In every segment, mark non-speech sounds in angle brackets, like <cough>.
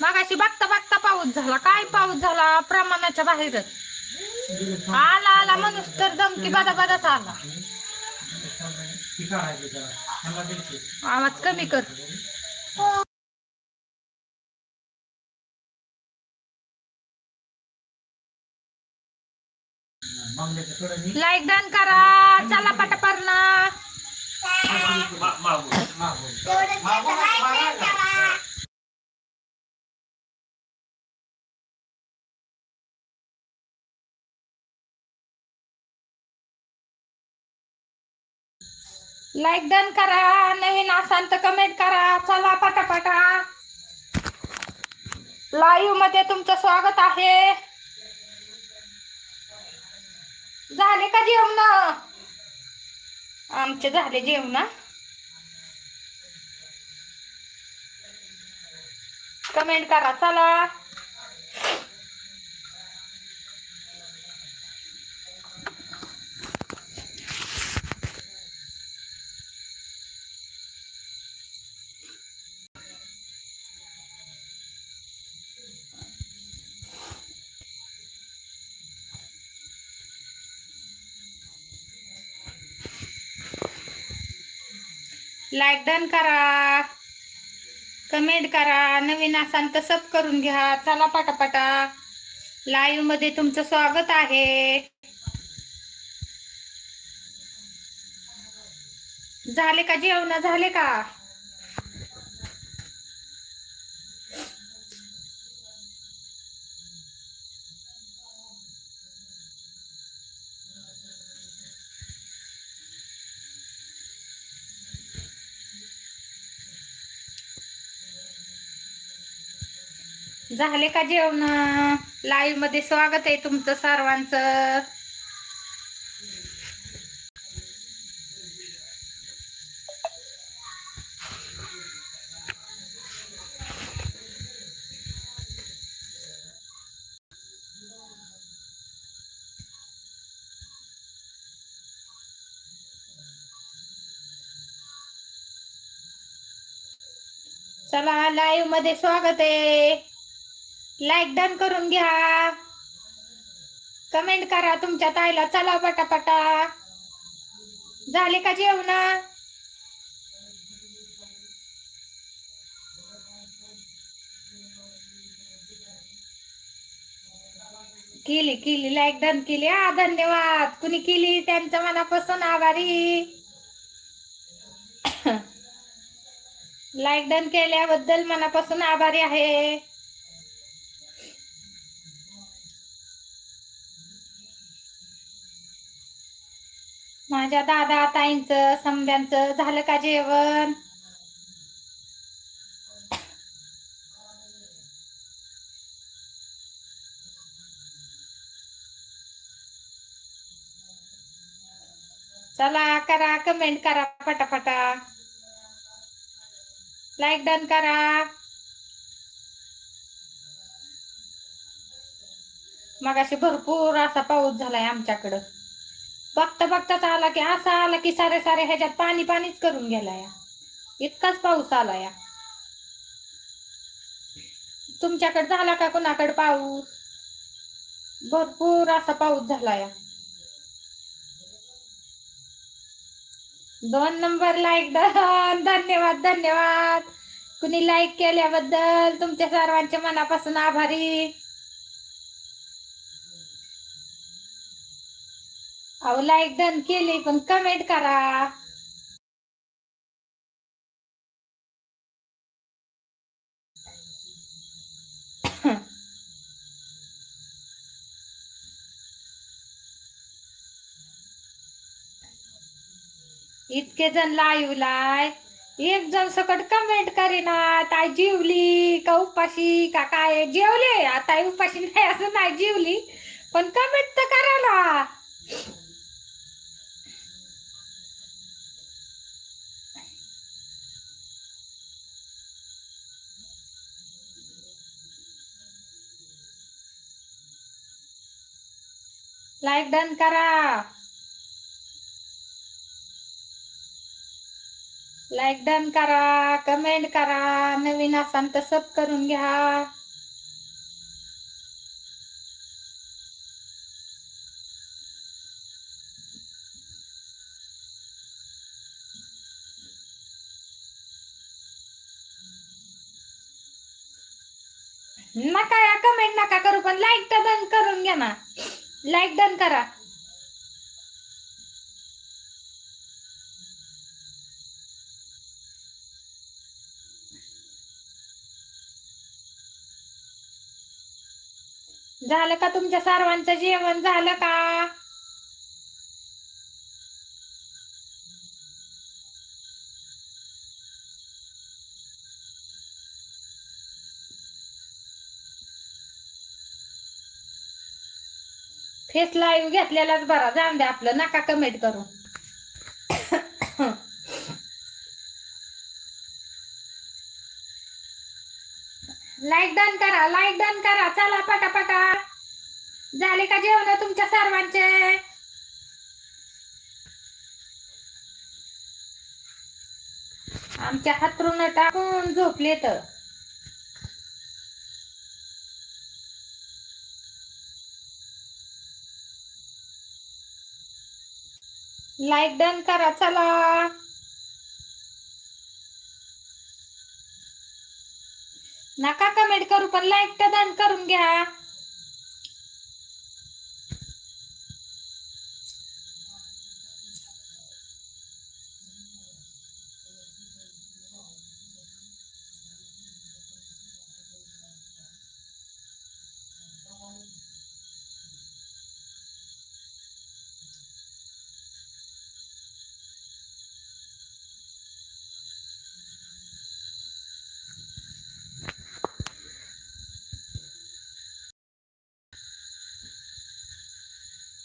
मागाशी बघता बघता पाऊस झाला. काय पाऊस झाला? प्रमाणाच्या बाहेरच आला आला. माणूस तर दमकी बदा बदाच आला आवाज कमी कर. लाईक डन करा. चला पटापरना लाईक डन करा नवीन असाल तर कमेंट करा. चला पटापटा. लाईव्हमध्ये तुमचं स्वागत आहे. झाले का जेवण? आमचे झाले जेवण. कमेंट करा चला. लाईक डन करा. कमेंट करा. नवीन असाल तर सब करून घ्या. चला पटापटा. लाईव्हमध्ये तुमचं स्वागत आहे. झाले का जेवण? झाले का? झाले का जेवण? लाईव्हमध्ये स्वागत आहे तुमचं सर्वांचं. चला लाईव्हमध्ये स्वागत आहे. लाईक डन करून घ्या. कमेंट करा तुमच्या ताईला. चला पटापटा. झाले का जेवण? केली केली. लाईक डन केली. हा धन्यवाद. कुणी केली? त्यांचं मनापासून आभारी. <coughs> लाईक डन केल्याबद्दल मनापासून आभारी आहे. माझ्या दादा ताईंचं समद्यांचं झालं का जेवण? चला करा कमेंट करा फटाफटा लाईक डन करा. मगाशी भरपूर असा पाऊस झालाय आमच्याकडं. बघता बघताच आला की असा आला की सारे सारे ह्याच्यात पाणी पाणीच करून गेला या. इतकाच पाऊस आला या. तुमच्याकडे झाला का कोणाकडे पाऊस? भरपूर असा पाऊस झाला या. दोन नंबर लाईक डन धन्यवाद धन्यवाद. कुणी लाईक केल्याबद्दल तुमच्या सर्वांच्या मनापासून आभारी. अहो लाईक डन केली पण कमेंट करा. इतके जण लाईव्ह लाय एक जण सकट कमेंट करीना ताई जेवली का उपाशी? का काय? जेवले. आता उपाशी नाही असं नाही जेवली. पण कमेंट तर करा ना लाईक डन करा. लाईक डन करा कमेंट करा नवीन असाल तर सब करून घ्या. नका या कमेंट नका करू पण लाईक तर डन करून घ्या ना. लाईक डन करा. झालं का तुमच्या सर्वांचं जेवण? झालं का? फेस लाईव्ह घेतलेलाच बरा. जाऊन द्या आपलं. नका कमेंट करू. लाईक डन करा. लाईक डन करा. चला पटापटा. झाले का जेवण तुमच्या सर्वांचे? आमच्या हातरून टाकून झोपले तर लाईक डन करा चला. नका कमेंट करू पण लाईक तर डन करून घ्या.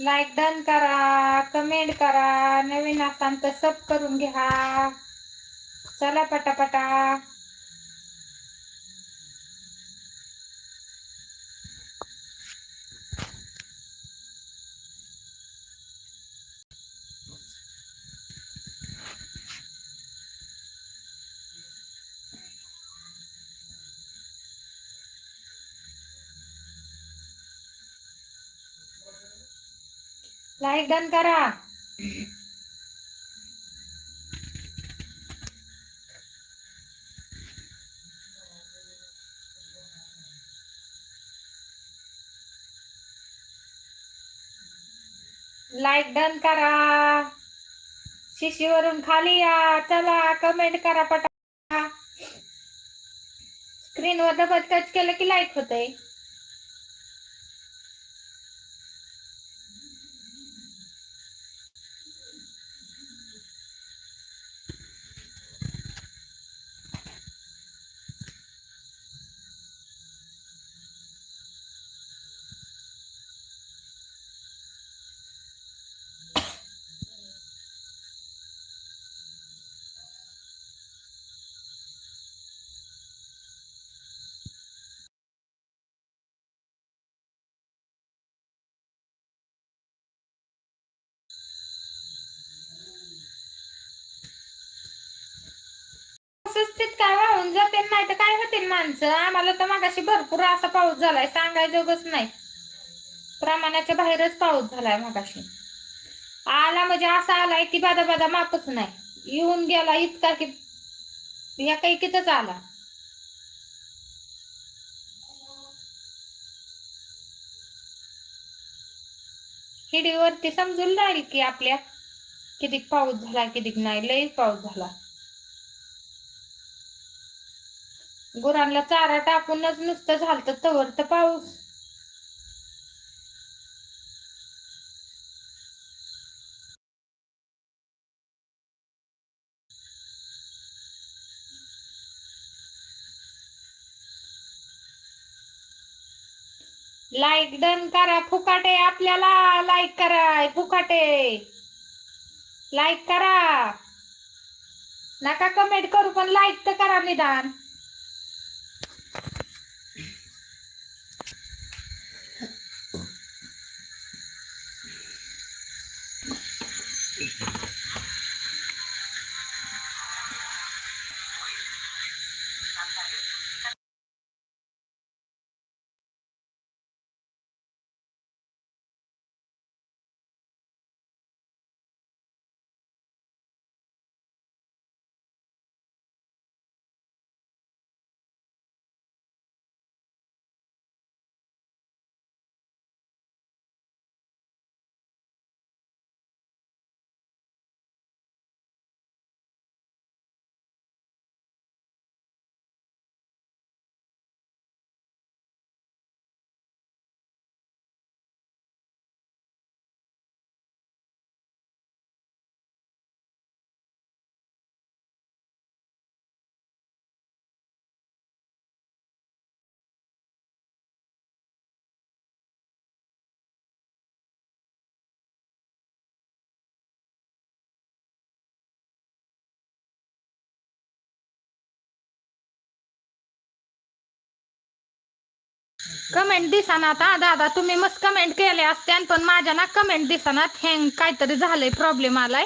लाईक डन करा कमेंट करा नवीन असाल तर सब करून घ्या. चला पटापटा. लाईक डन करा. लाईक डन करा. शिशीवरून खाली या. चला कमेंट करा पटा. स्क्रीनवर डबल टच केलं की लाईक होतंय सुस्थित काय वाहून जाते नाही तर काय होतील माणसं आम्हाला तर मागाशी भरपूर असा पाऊस झालाय सांगायजोगच नाही. प्रमाणाच्या बाहेरच पाऊस झालाय मागाशी. आला म्हणजे असा आलाय की बादा बादा मापच नाही. येऊन गेला इतका की या काही कितच आला. हिडीवरती समजून राहील की आपल्या किती पाऊस झाला किती नाही लई पाऊस झाला. गुरांना चारा टाकूनच नुसतं झालतं तवर तर पाऊस. लाईक डन करा फुकाटे आपल्याला. लाईक करा फुकाटे. लाईक करा. नका कमेंट करू पण लाईक तर करा निदान. कमेंट दिसानात हा दादा तुम्ही मस्त कमेंट केले असत्यान पण माझ्या ना कमेंट दिसानात हँग काहीतरी झालंय प्रॉब्लेम आलाय.